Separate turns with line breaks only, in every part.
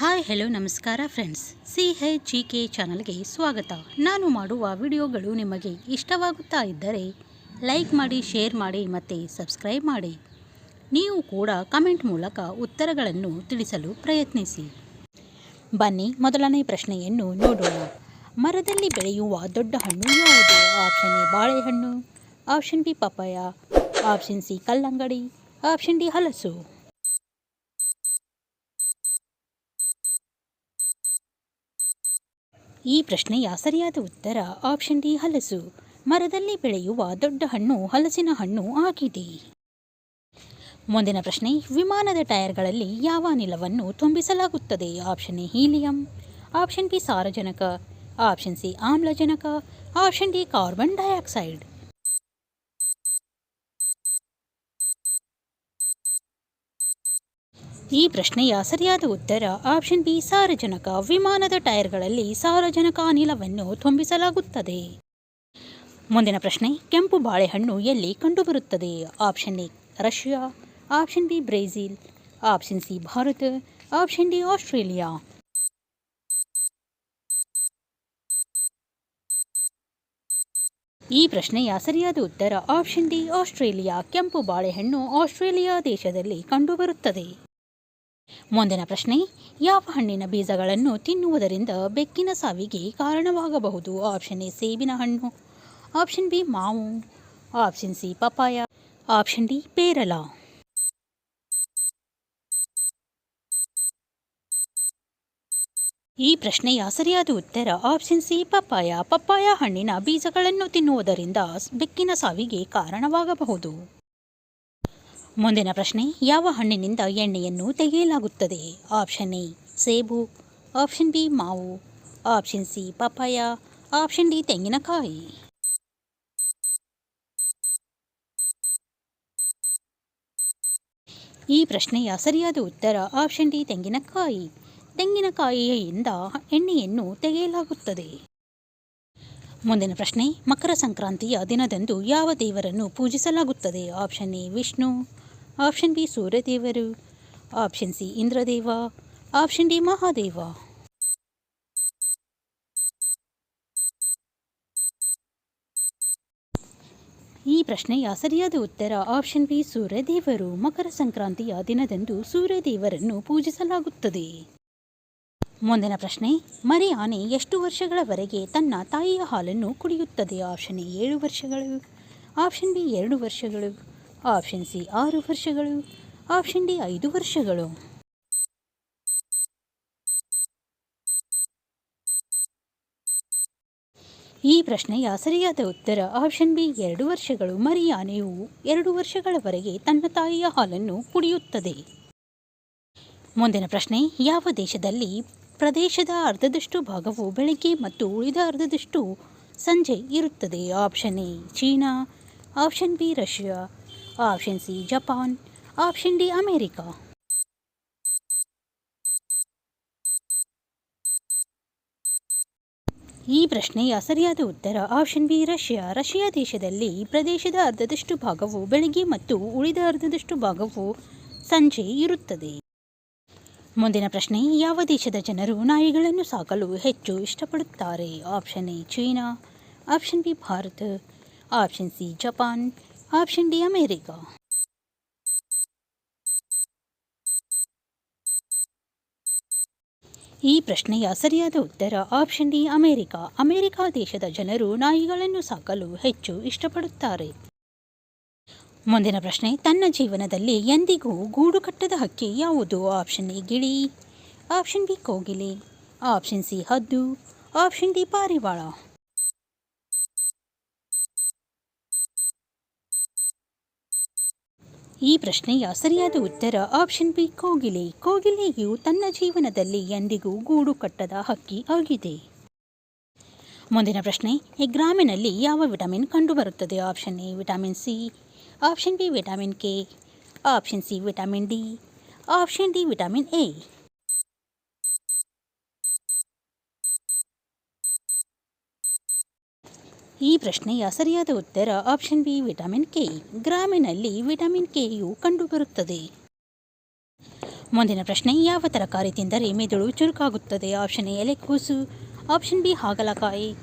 Hi, hello, ನಮಸ್ಕಾರ friends. C H G K ಚಾನಲ್ಗೆ ಸ್ವಾಗತ. ನಾನು ಮಾಡುವ ವಿಡಿಯೋಗಳು ನಿಮಗೆ ಇಷ್ಟವಾಗುತ್ತಾ ಇದ್ದರೆ ಲೈಕ್ ಮಾಡಿ, ಶೇರ್ ಮಾಡಿ ಮತ್ತು ಸಬ್ಸ್ಕ್ರೈಬ್ ಮಾಡಿ. ನೀವು ಕೂಡ ಕಮೆಂಟ್ ಮೂಲಕ ಉತ್ತರಗಳನ್ನು ತಿಳಿಸಲು ಪ್ರಯತ್ನಿಸಿ. ಬನ್ನಿ, ಮೊದಲನೇ ಪ್ರಶ್ನೆಯನ್ನು ನೋಡೋಣ. ಮರದಲ್ಲಿ ಬೆಳೆಯುವ ದೊಡ್ಡ ಹಣ್ಣು ಯಾವುದು? ಆಪ್ಷನ್ ಎ, ಬಾಳೆಹಣ್ಣು. Option B papaya option C, ಕಲ್ಲಂಗಡಿ. ಆಪ್ಷನ್ ಡಿ, ಹಲಸು. ಈ ಪ್ರಶ್ನೆಯ ಸರಿಯಾದ ಉತ್ತರ ಆಪ್ಷನ್ ಡಿ ಹಲಸು. ಮರದಲ್ಲಿ ಬೆಳೆಯುವ ದೊಡ್ಡ ಹಣ್ಣು ಹಲಸಿನ ಹಣ್ಣು ಆಗಿದೆ. ಮುಂದಿನ ಪ್ರಶ್ನೆ, ವಿಮಾನದ ಟೈರ್ಗಳಲ್ಲಿ ಯಾವ ಅನಿಲವನ್ನು ತುಂಬಿಸಲಾಗುತ್ತದೆ? Option A, helium. Option B, ಸಾರಜನಕ. ಆಪ್ಷನ್ ಸಿ, ಆಮ್ಲಜನಕ. ಆಪ್ಷನ್ ಡಿ ಕಾರ್ಬನ್ ಡೈಆಕ್ಸೈಡ್ ಈ ಪ್ರಶ್ನೆಯ ಸರಿಯಾದ ಉತ್ತರ ಆಪ್ಷನ್ ಬಿ ಸಾರಜನಕ. ವಿಮಾನದ ಟೈರ್ಗಳಲ್ಲಿ ಸಾರಜನಕ ಅನಿಲವನ್ನು ತುಂಬಿಸಲಾಗುತ್ತದೆ. ಮುಂದಿನ ಪ್ರಶ್ನೆ, ಕೆಂಪು ಬಾಳೆಹಣ್ಣು ಎಲ್ಲಿ ಕಂಡುಬರುತ್ತದೆ? Option A, Russia. Option B, Brazil. Option C, Bharat. Option D, Australia. ಈ ಪ್ರಶ್ನೆಯ ಸರಿಯಾದ ಉತ್ತರ ಆಪ್ಷನ್ ಡಿ, ಆಸ್ಟ್ರೇಲಿಯಾ. ಕೆಂಪು ಬಾಳೆಹಣ್ಣು ಆಸ್ಟ್ರೇಲಿಯಾ ದೇಶದಲ್ಲಿ ಕಂಡುಬರುತ್ತದೆ. ಮುಂದಿನ ಪ್ರಶ್ನೆ, ಯಾವ ಹಣ್ಣಿನ ಬೀಜಗಳನ್ನು ತಿನ್ನುವುದರಿಂದ ಬೆಕ್ಕಿನ ಸಾವಿಗೆ ಕಾರಣವಾಗಬಹುದು? ಆಪ್ಷನ್ ಎ, ಸೇಬಿನ ಹಣ್ಣು. ಆಪ್ಷನ್ ಬಿ, ಮಾವು. Option C papaya option D, ಪೇರಲ. ಈ ಪ್ರಶ್ನೆಯ ಸರಿಯಾದ ಉತ್ತರ ಆಪ್ಷನ್ ಸಿ, ಪಪ್ಪಾಯ. ಪಪ್ಪಾಯ ಹಣ್ಣಿನ ಬೀಜಗಳನ್ನು ತಿನ್ನುವುದರಿಂದ ಬೆಕ್ಕಿನ ಸಾವಿಗೆ ಕಾರಣವಾಗಬಹುದು. ಮುಂದಿನ ಪ್ರಶ್ನೆ, ಯಾವ ಹಣ್ಣಿನಿಂದ ಎಣ್ಣೆಯನ್ನು ತೆಗೆಯಲಾಗುತ್ತದೆ? ಆಪ್ಷನ್ ಎ, ಸೇಬು. ಆಪ್ಷನ್ ಬಿ, ಮಾವು. Option C, papaya. Option D, ತೆಂಗಿನಕಾಯಿ. ಈ ಪ್ರಶ್ನೆಯ ಸರಿಯಾದ ಉತ್ತರ ಆಪ್ಷನ್ ಡಿ, ತೆಂಗಿನಕಾಯಿ. ತೆಂಗಿನಕಾಯಿಯಿಂದ ಎಣ್ಣೆಯನ್ನು ತೆಗೆಯಲಾಗುತ್ತದೆ. ಮುಂದಿನ ಪ್ರಶ್ನೆ, ಮಕರ ಸಂಕ್ರಾಂತಿಯ ದಿನದಂದು ಯಾವ ದೇವರನ್ನು ಪೂಜಿಸಲಾಗುತ್ತದೆ? Option A, Vishnu. Option B ಸೂರ್ಯದೇವರು, option C Indradev, option D Mahadev. ಈ ಪ್ರಶ್ನೆಯ ಸರಿಯಾದ ಉತ್ತರ ಆಪ್ಷನ್ ಬಿ ಸೂರ್ಯದೇವರು. ಮಕರ ಸಂಕ್ರಾಂತಿಯ ದಿನದಂದು ಸೂರ್ಯದೇವರನ್ನು ಪೂಜಿಸಲಾಗುತ್ತದೆ. ಮುಂದಿನ ಪ್ರಶ್ನೆ ಮರಿ ಆನೆ ಎಷ್ಟು ವರ್ಷಗಳವರೆಗೆ ತನ್ನ ತಾಯಿಯ ಹಾಲನ್ನು ಕುಡಿಯುತ್ತದೆ? ಆಪ್ಷನ್ ಎ ಏಳು ವರ್ಷಗಳು, ಆಪ್ಷನ್ ಬಿ ಎರಡು ವರ್ಷಗಳು. ಆಪ್ಷನ್ ಸಿ, ಆರು ವರ್ಷಗಳು. ಆಪ್ಷನ್ ಡಿ, ಐದು ವರ್ಷಗಳು. ಈ ಪ್ರಶ್ನೆಯ ಸರಿಯಾದ ಉತ್ತರ ಆಪ್ಷನ್ ಬಿ, ಎರಡು ವರ್ಷಗಳು. ಮರಿಯಾನೆಯು ಎರಡು ವರ್ಷಗಳವರೆಗೆ ತನ್ನ ತಾಯಿಯ ಹಾಲನ್ನು ಕುಡಿಯುತ್ತದೆ. ಮುಂದಿನ ಪ್ರಶ್ನೆ, ಯಾವ ದೇಶದಲ್ಲಿ ಪ್ರದೇಶದ ಅರ್ಧದಷ್ಟು ಭಾಗವು ಬೆಳಗ್ಗೆ ಮತ್ತು ಉಳಿದ ಅರ್ಧದಷ್ಟು ಸಂಜೆ ಇರುತ್ತದೆ? Option A, China. Option B, Russia. Option C Japan option D America ಈ ಪ್ರಶ್ನೆಯ ಸರಿಯಾದ ಉತ್ತರ ಆಪ್ಷನ್ ಬಿ ರಷ್ಯಾ ರಷ್ಯಾ ದೇಶದಲ್ಲಿ ಪ್ರದೇಶದ ಅರ್ಧದಷ್ಟು ಭಾಗವು ಬೆಳಗ್ಗೆ ಮತ್ತು ಉಳಿದ ಅರ್ಧದಷ್ಟು ಭಾಗವು ಸಂಜೆ ಇರುತ್ತದೆ. ಮುಂದಿನ ಪ್ರಶ್ನೆ, ಯಾವ ದೇಶದ ಜನರು ನಾಯಿಗಳನ್ನು ಸಾಕಲು ಹೆಚ್ಚು ಇಷ್ಟಪಡುತ್ತಾರೆ? Option A China option B Bharat option C Japan option D America. ಈ ಪ್ರಶ್ನೆಯ ಸರಿಯಾದ ಉತ್ತರ ಆಪ್ಷನ್ ಡಿ ಅಮೇರಿಕಾ. ಅಮೆರಿಕಾ ದೇಶದ ಜನರು ನಾಯಿಗಳನ್ನು ಸಾಕಲು ಹೆಚ್ಚು ಇಷ್ಟಪಡುತ್ತಾರೆ. ಮುಂದಿನ ಪ್ರಶ್ನೆ, ತನ್ನ ಜೀವನದಲ್ಲಿ ಎಂದಿಗೂ ಗೂಡು ಕಟ್ಟದ ಹಕ್ಕಿ ಯಾವುದು? ಆಪ್ಷನ್ ಎ, ಗಿಳಿ. ಆಪ್ಷನ್ ಬಿ, ಕೋಗಿಲೆ. ಆಪ್ಷನ್ ಸಿ, ಹದ್ದು. ಆಪ್ಷನ್ ಡಿ, ಪಾರಿವಾಳ. ಈ ಪ್ರಶ್ನೆಯ ಸರಿಯಾದ ಉತ್ತರ ಆಪ್ಷನ್ ಬಿ ಕೋಗಿಲೆ. ಕೋಗಿಲೆಯು ತನ್ನ ಜೀವನದಲ್ಲಿ ಎಂದಿಗೂ ಗೂಡು ಕಟ್ಟದ ಹಕ್ಕಿ ಆಗಿದೆ. ಮುಂದಿನ ಪ್ರಶ್ನೆ ಗ್ರಾಮಿನಲ್ಲಿ ಯಾವ ವಿಟಮಿನ್ ಕಂಡುಬರುತ್ತದೆ? Option A vitamin C option B vitamin K option C vitamin D option D vitamin A ಈ ಪ್ರಶ್ನೆಯ ಸರಿಯಾದ ಉತ್ತರ ಆಪ್ಷನ್ ಬಿ ವಿಟಮಿನ್ ಕೆ ಗ್ರಾಮಿನಲ್ಲಿ ವಿಟಮಿನ್ ಕೆಯು ಕಂಡುಬರುತ್ತದೆ. ಮುಂದಿನ ಪ್ರಶ್ನೆ, ಯಾವ ತರಕಾರಿ ತಿಂದರೆ ಮೆದುಳು ಚುರುಕಾಗುತ್ತದೆ? ಆಪ್ಷನ್ ಎ ಎಲೆಕೋಸು. ಆಪ್ಷನ್ ಬಿ ಹಾಗಲಕಾಯಿ.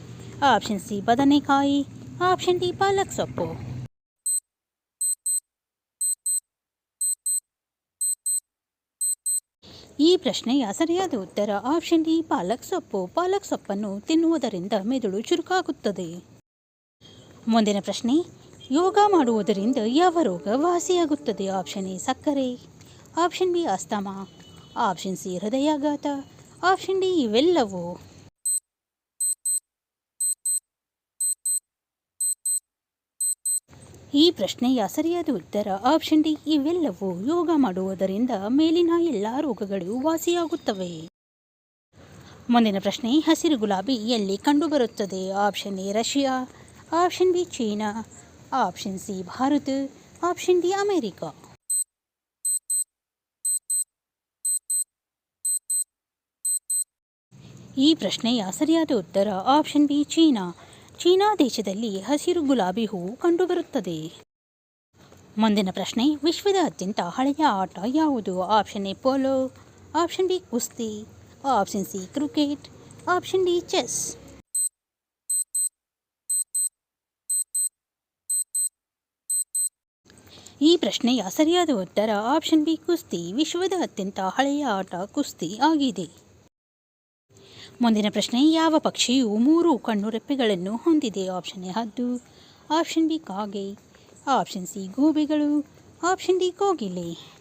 ಆಪ್ಷನ್ ಸಿ ಬದನೆಕಾಯಿ. ಆಪ್ಷನ್ ಡಿ ಪಾಲಕ್ ಸೊಪ್ಪು. ಈ ಪ್ರಶ್ನೆಯ ಸರಿಯಾದ ಉತ್ತರ ಆಪ್ಷನ್ ಡಿ ಪಾಲಕ್ ಸೊಪ್ಪು. ಪಾಲಕ್ ಸೊಪ್ಪನ್ನು ತಿನ್ನುವುದರಿಂದ ಮೆದುಳು ಚುರುಕಾಗುತ್ತದೆ. ಮುಂದಿನ ಪ್ರಶ್ನೆ, ಯೋಗ ಮಾಡುವುದರಿಂದ ಯಾವ ರೋಗ ವಾಸಿಯಾಗುತ್ತದೆ? ಆಪ್ಷನ್ ಎ, ಸಕ್ಕರೆ. Option B, asthma. Option C, ಹೃದಯಾಘಾತ. ಆಪ್ಷನ್ ಡಿ, ಇವೆಲ್ಲವೂ. ಈ ಪ್ರಶ್ನೆಯ ಸರಿಯಾದ ಉತ್ತರ, ಆಪ್ಷನ್ ಡಿ, ಇವೆಲ್ಲವೂ ಯೋಗ ಮಾಡುವುದರಿಂದ ಮೇಲಿನ ಎಲ್ಲ ರೋಗಗಳು ವಾಸಿಯಾಗುತ್ತವೆ. ಮುಂದಿನ ಪ್ರಶ್ನೆ, ಹಸಿರು ಗುಲಾಬಿ ಎಲ್ಲಿ ಕಂಡುಬರುತ್ತದೆ? Option A, Russia. Option B China, option C Bharat, option D America. ಈ ಪ್ರಶ್ನೆಯ ಸರಿಯಾದ ಉತ್ತರ ಆಪ್ಷನ್ ಬಿ ಚೀನಾ. ಚೀನಾ ದೇಶದಲ್ಲಿ ಹಸಿರು ಗುಲಾಬಿ ಹೂವು ಕಂಡುಬರುತ್ತದೆ. ಮುಂದಿನ ಪ್ರಶ್ನೆ ವಿಶ್ವದ ಅತ್ಯಂತ ಹಳೆಯ ಆಟ ಯಾವುದು? Option A polo, option B ಕುಸ್ತಿ, option C cricket, option D chess. ಈ ಪ್ರಶ್ನೆಯ ಸರಿಯಾದ ಉತ್ತರ ಆಪ್ಷನ್ ಬಿ ಕುಸ್ತಿ. ವಿಶ್ವದ ಅತ್ಯಂತ ಹಳೆಯ ಆಟ ಕುಸ್ತಿ ಆಗಿದೆ. ಮುಂದಿನ ಪ್ರಶ್ನೆ, ಯಾವ ಪಕ್ಷಿಯು ಮೂರು ಕಣ್ಣು ರೆಪ್ಪೆಗಳನ್ನು ಹೊಂದಿದೆ? ಆಪ್ಷನ್ ಎ, ಹದ್ದು. ಆಪ್ಷನ್ ಬಿ ಕಾಗೆ. ಆಪ್ಷನ್ ಸಿ ಗೂಬೆಗಳು. ಆಪ್ಷನ್ ಡಿ ಕೋಗಿಲೆ.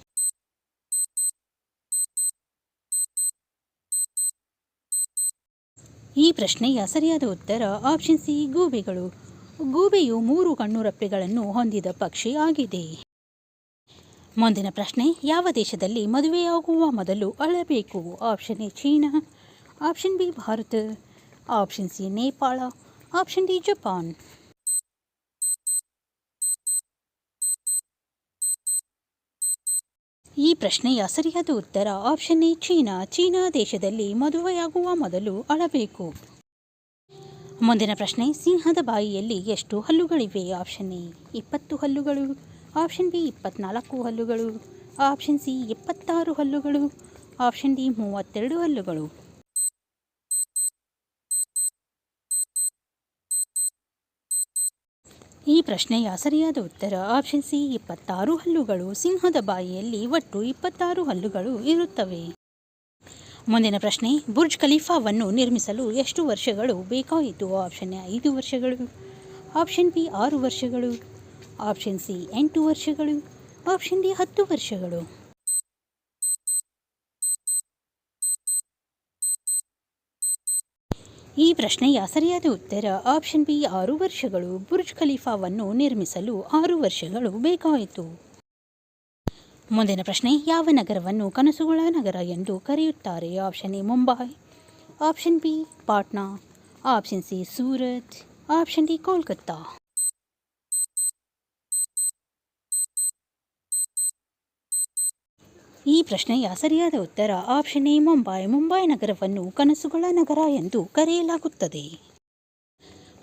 ಈ ಪ್ರಶ್ನೆಯ ಸರಿಯಾದ ಉತ್ತರ ಆಪ್ಷನ್ ಸಿ ಗೂಬೆಗಳು. ಗೂಬೆಯು ಮೂರು ಕಣ್ಣು ರಪ್ಪೆಗಳನ್ನು ಹೊಂದಿದ ಪಕ್ಷಿ ಆಗಿದೆ. ಮುಂದಿನ ಪ್ರಶ್ನೆ, ಯಾವ ದೇಶದಲ್ಲಿ ಮದುವೆಯಾಗುವ ಮೊದಲು ಅಳಬೇಕು? Option A, China. Option B, Bharat. Option C, Nepal. Option D, Japan. ಈ ಪ್ರಶ್ನೆಯ ಸರಿಯಾದ ಉತ್ತರ ಆಪ್ಷನ್ ಎ, ಚೀನಾ. ಚೀನಾ ದೇಶದಲ್ಲಿ ಮದುವೆಯಾಗುವ ಮೊದಲು ಅಳಬೇಕು. ಮುಂದಿನ ಪ್ರಶ್ನೆ, ಸಿಂಹದ ಬಾಯಿಯಲ್ಲಿ ಎಷ್ಟು ಹಲ್ಲುಗಳಿವೆ? ಆಪ್ಷನ್ ಎ, ಇಪ್ಪತ್ತು ಹಲ್ಲುಗಳು. ಆಪ್ಷನ್ ಬಿ ಇಪ್ಪತ್ನಾಲ್ಕು ಹಲ್ಲುಗಳು, ಆಪ್ಷನ್ ಸಿ ಇಪ್ಪತ್ತಾರು ಹಲ್ಲುಗಳು, ಆಪ್ಷನ್ ಡಿ ಮೂವತ್ತೆರಡು ಹಲ್ಲುಗಳು. ಈ ಪ್ರಶ್ನೆಯ ಸರಿಯಾದ ಉತ್ತರ ಆಪ್ಷನ್ ಸಿ ಇಪ್ಪತ್ತಾರು ಹಲ್ಲುಗಳು. ಸಿಂಹದ ಬಾಯಿಯಲ್ಲಿ ಒಟ್ಟು ಇಪ್ಪತ್ತಾರು ಹಲ್ಲುಗಳು ಇರುತ್ತವೆ. ಮುಂದಿನ ಪ್ರಶ್ನೆ, ಬುರ್ಜ್ ಖಲೀಫಾವನ್ನು ನಿರ್ಮಿಸಲು ಎಷ್ಟು ವರ್ಷಗಳು ಬೇಕಾಯಿತು? ಆಪ್ಷನ್ ಎ ಐದು ವರ್ಷಗಳು, ಆಪ್ಷನ್ ಬಿ ಆರು ವರ್ಷಗಳು ಆಪ್ಷನ್ ಸಿ, ಎಂಟು ವರ್ಷಗಳು. ಆಪ್ಷನ್ ಡಿ, ಹತ್ತು ವರ್ಷಗಳು. ಈ ಪ್ರಶ್ನೆಯ ಸರಿಯಾದ ಉತ್ತರ ಆಪ್ಷನ್ ಬಿ, ಆರು ವರ್ಷಗಳು. ಬುರ್ಜ್ ಖಲೀಫಾವನ್ನು ನಿರ್ಮಿಸಲು ಆರು ವರ್ಷಗಳು ಬೇಕಾಯಿತು. ಮುಂದಿನ ಪ್ರಶ್ನೆ, ಯಾವ ನಗರವನ್ನು ಕನಸುಗಳ ನಗರ ಎಂದು ಕರೆಯುತ್ತಾರೆ? Option A, Mumbai. Option B, Patna. Option C, Surat. Option D, Kolkata. ಈ ಪ್ರಶ್ನೆಯ ಸರಿಯಾದ ಉತ್ತರ ಆಪ್ಷನ್ ಎ, ಮುಂಬೈ. ಮುಂಬೈ ನಗರವನ್ನು ಕನಸುಗಳ ನಗರ ಎಂದು ಕರೆಯಲಾಗುತ್ತದೆ.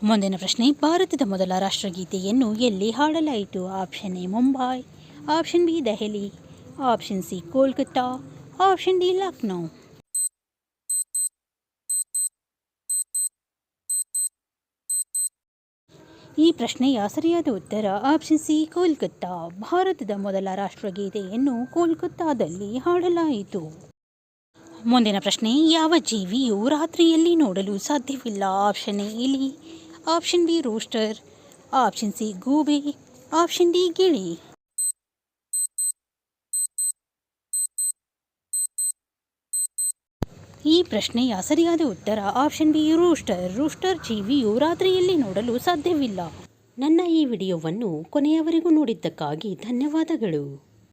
ಮುಂದಿನ ಪ್ರಶ್ನೆ, ಭಾರತದ ಮೊದಲ ರಾಷ್ಟ್ರಗೀತೆಯನ್ನು ಎಲ್ಲಿ ಹಾಡಲಾಯಿತು? Option A, Mumbai. Option B, Delhi. Option C Kolkata option D, Lucknow. ಈ ಪ್ರಶ್ನೆಯ ಸರಿಯಾದ ಉತ್ತರ ಆಪ್ಷನ್ ಸಿ ಕೋಲ್ಕತ್ತಾ. ಭಾರತದ ಮೊದಲ ರಾಷ್ಟ್ರಗೀತೆಯನ್ನು ಕೋಲ್ಕತ್ತಾದಲ್ಲಿ ಹಾಡಲಾಯಿತು. ಮುಂದಿನ ಪ್ರಶ್ನೆ, ಯಾವ ಜೀವಿಯು ರಾತ್ರಿಯಲ್ಲಿ ನೋಡಲು ಸಾಧ್ಯವಿಲ್ಲ? ಆಪ್ಷನ್ ಎ ಇಲಿ. Option B rooster option C ಗೂಬೆ. ಆಪ್ಷನ್ ಡಿ ಗಿಳಿ. ಈ ಪ್ರಶ್ನೆಯ ಸರಿಯಾದ ಉತ್ತರ? Option B, rooster. ರೂಸ್ಟರ್ ಜೀವಿಯು ರಾತ್ರಿಯಲ್ಲಿ ನೋಡಲು ಸಾಧ್ಯವಿಲ್ಲ. ನನ್ನ ಈ ವಿಡಿಯೋವನ್ನು ಕೊನೆಯವರೆಗೂ ನೋಡಿದ್ದಕ್ಕಾಗಿ ಧನ್ಯವಾದಗಳು.